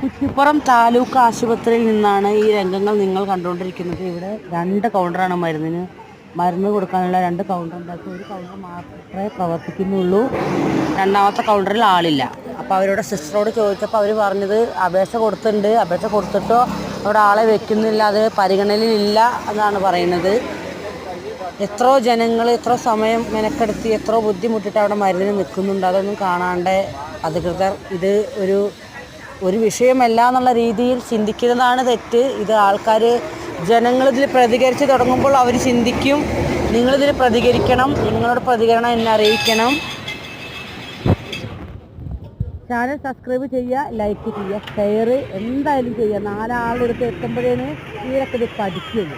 കുറ്റിപ്പുറം താലൂക്ക് ആശുപത്രിയിൽ നിന്നാണ് ഈ രംഗങ്ങൾ നിങ്ങൾ കണ്ടുകൊണ്ടിരിക്കുന്നത്. ഇവിടെ രണ്ട് കൗണ്ടറാണ് മരുന്നിന്. മരുന്ന് കൊടുക്കാനുള്ള രണ്ട് കൗണ്ടർ ഉണ്ടാക്കി ഒരു കൗണ്ടർ മാത്രമേ പ്രവർത്തിക്കുന്നുള്ളൂ. രണ്ടാമത്തെ കൗണ്ടറിൽ ആളില്ല. അപ്പോൾ അവരോട് സിസ്റ്ററോട് ചോദിച്ചപ്പോൾ അവർ പറഞ്ഞത് അപേക്ഷ കൊടുത്തിട്ടുണ്ട്. അപേക്ഷ കൊടുത്തിട്ടോ? അവിടെ ആളെ വെക്കുന്നില്ല. അത് പരിഗണനയിലില്ല എന്നാണ് പറയുന്നത്. എത്രയോ ജനങ്ങൾ എത്ര സമയം മെനക്കെടുത്തി എത്രയോ ബുദ്ധിമുട്ടിട്ട് അവിടെ മരുന്നിന് നിൽക്കുന്നുണ്ട്. അതൊന്നും കാണാണ്ട് അധികൃതർ ഇത് ഒരു ഒരു വിഷയമല്ല എന്നുള്ള രീതിയിൽ ചിന്തിക്കുന്നതാണ് തെറ്റ്. ഇത് ആൾക്കാർ ജനങ്ങളിതിൽ പ്രതികരിച്ച് തുടങ്ങുമ്പോൾ അവർ ചിന്തിക്കും. നിങ്ങളിതിൽ പ്രതികരിക്കണം. നിങ്ങളുടെ പ്രതികരണം എന്നെ അറിയിക്കണം. ചാനൽ സബ്സ്ക്രൈബ് ചെയ്യുക ലൈക്ക് ചെയ്യുക ഷെയർ എന്തായാലും ചെയ്യുക. നാലാളുടെ അടുത്ത് എത്തുമ്പോഴേന് ഇവരൊക്കെ ഇത് പഠിക്കുള്ളൂ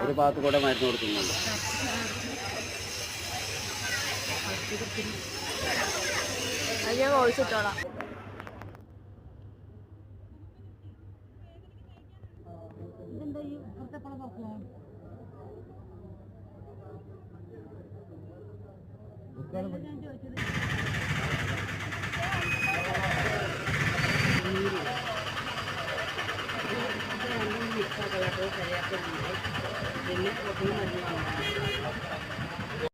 ഒരു ഭാഗത്ത് കൂടെ മരുന്ന് കൊടുക്കുന്നുണ്ട് ഈ വോയിസ് ഇട്ടോളാം ബുക്കുകൾ போய் சரியாக இல்லை போட்டு மருந்து வாங்க?